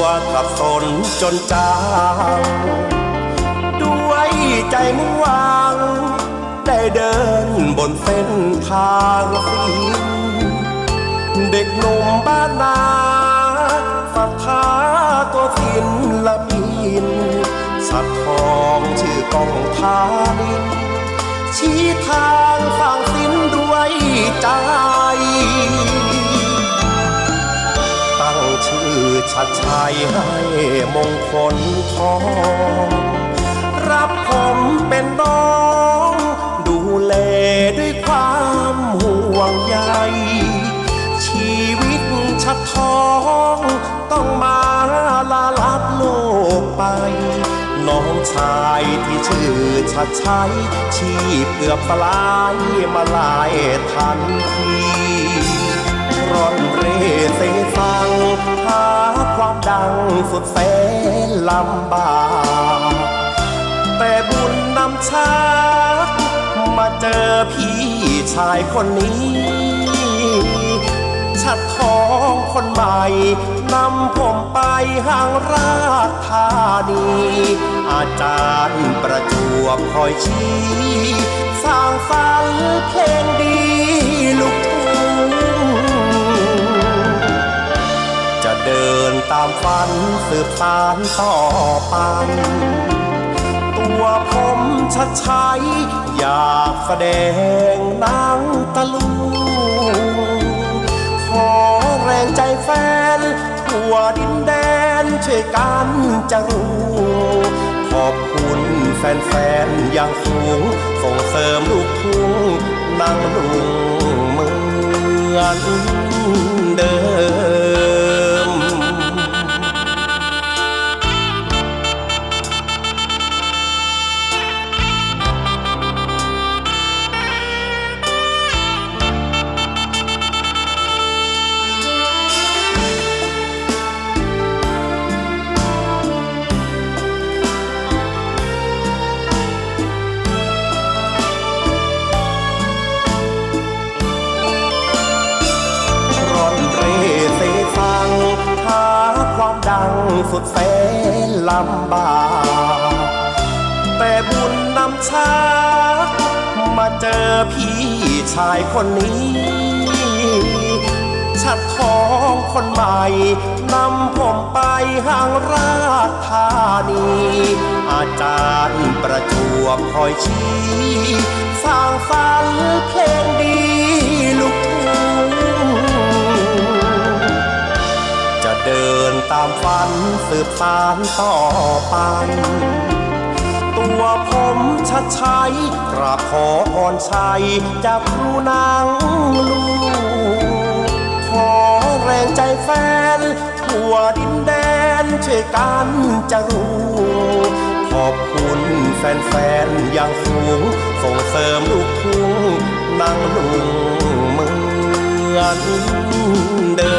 วกับสนจนจางด้วยใจมุ่งหวัง ได้เดินบนเส้นทางสิ้นเด็กหนุ่มบ้านนาศรัทธาตัวศิลปินสัตว์ทองชื่อกองท้า ชื่อชัดชัยให้มงคลทอง รับผมเป็นน้อง ดูแลด้วยความห่วงใย ชีวิตชัดทอง ต้องมาลาลับโลกไป น้องชายที่ชื่อชัดชัย ชีพเกือบปลายมาลายทันทีร่อนเร่เงสุดแสนลำบากแต่บุญนำชามาเจอพี่ชายคนนี้ชัดทองคนใหม่นำผมไปห่างรากธานี อาจารย์ประจวบคอยชี้สร้างสร ตามฝันสืบสานต่อไป ตัวผมชัดชัยอยากแสดงนังตะลุงขอแรงใจแฟน ทั่วดินแดนช่วยกันจะรู้ขอบคุณแฟนๆอย่างสูงส่งเสริมลูกทุ่งนั่งลุงเหมือนเดิม สุดแสนลำบากแต่บุญนำชามาเจอพี่ชายคนนี้ชัดทองคนใหม่นำผมไปห่างรากธานี อาจารย์ประจวบคอยชี้ สร้างสรรค์เพลง นตามฝันสืบสานต่อไป ตัวผมชัดชัยกราบขอพรชัยจากครูนางลูกขอแรงใจแฟนทั่วดินแดนช่วยกันจะรู้ขอบคุณแฟนๆอย่างสูงส่งเสริมลูกทุ่งนั่งลุงเหมือนเดิม